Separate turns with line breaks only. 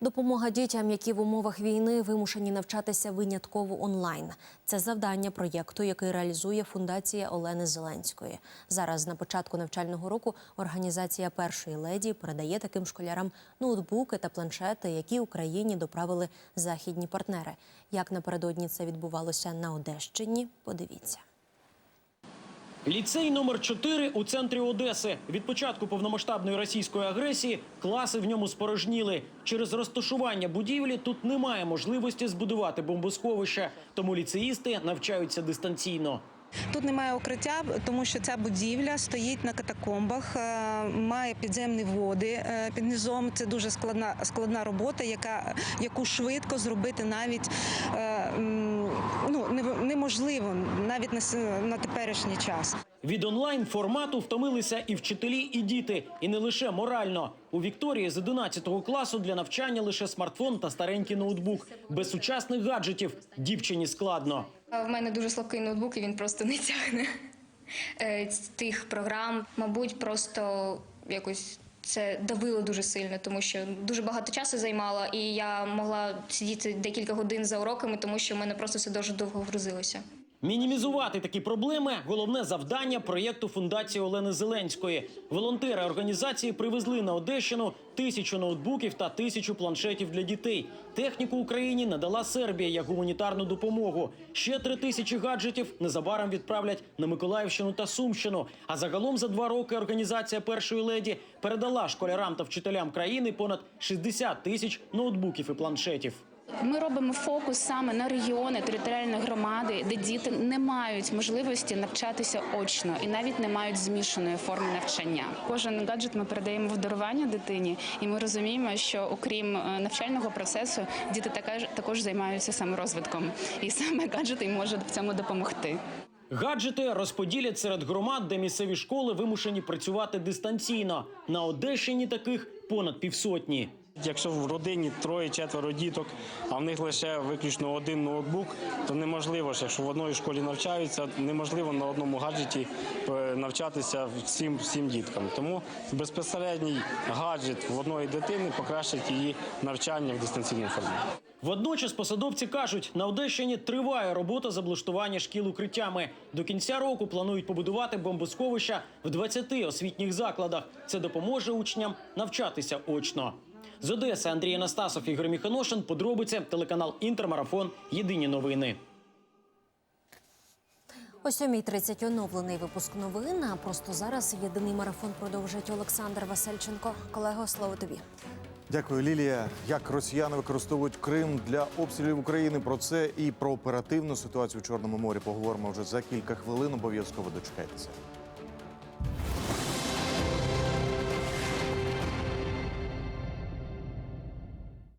Допомога дітям, які в умовах війни вимушені навчатися винятково онлайн. Це завдання проєкту, який реалізує фундація Олени Зеленської. Зараз на початку навчального року організація першої леді передає таким школярам ноутбуки та планшети, які Україні доправили західні партнери. Як напередодні це відбувалося на Одещині? Подивіться.
Ліцей номер 4 у центрі Одеси. Від початку повномасштабної російської агресії класи в ньому спорожніли. Через розташування будівлі тут немає можливості збудувати бомбосховище, тому ліцеїсти навчаються дистанційно.
Тут немає укриття, тому що ця будівля стоїть на катакомбах, е, має підземні води е, під низом. Це дуже складна складна робота, яка яку швидко зробити навіть е, неможливо навіть на, на теперішній час.
Від онлайн формату втомилися і вчителі, і діти, і не лише морально. У Вікторії з 11 класу для навчання лише смартфон та старенький ноутбук. Без сучасних гаджетів дівчині складно.
В мене дуже слабкий ноутбук, і він просто не тягне е, тих програм. Мабуть, просто якось це давило дуже сильно, тому що дуже багато часу займало, і я могла сидіти декілька годин за уроками, тому що в мене просто все дуже довго грузилося.
Мінімізувати такі проблеми головне завдання проєкту фундації Олени Зеленської. Волонтери організації привезли на Одещину тисячу ноутбуків та тисячу планшетів для дітей. Техніку Україні надала Сербія як гуманітарну допомогу. Ще три тисячі гаджетів незабаром відправлять на Миколаївщину та Сумщину. А загалом за два роки організація першої леді передала школярам та вчителям країни понад 60 тисяч ноутбуків і планшетів.
Ми робимо фокус саме на регіони, територіальні громади, де діти не мають можливості навчатися очно і навіть не мають змішаної форми навчання. Кожен гаджет ми передаємо в дарування дитині, і ми розуміємо, що окрім е, навчального процесу, діти також також займаються саморозвитком, і саме гаджет їм може в цьому допомогти.
Гаджети розподілять серед громад, де місцеві школи вимушені працювати дистанційно. На Одещині таких понад півсотні.
Якщо в родині троє-четверо діток, а в них лише виключно один ноутбук, то неможливо ж, якщо в одній школі навчаються, неможливо на одному гаджеті е, навчатися всім всім діткам. Тому безпосередній гаджет в одної дитини покращить її навчання в дистанційній формі.
Водночас посадовці кажуть, на Одещині триває робота з облаштування шкіл укриттями. До кінця року планують побудувати бомбосховища в 20 освітніх закладах. Це допоможе учням навчатися очно. З Одеси Андрій Анастасов, Ігор Міханошин. Подробиці телеканал Інтермарафон. Єдині новини.
О 7.30 оновлений випуск новин. А просто зараз єдиний марафон продовжить Олександр Васильченко. Колего, слово тобі.
Дякую, Лілія. Як росіяни використовують Крим для обстрілів України? Про це і про оперативну ситуацію в Чорному морі поговоримо вже за кілька хвилин. Обов'язково дочекайтеся.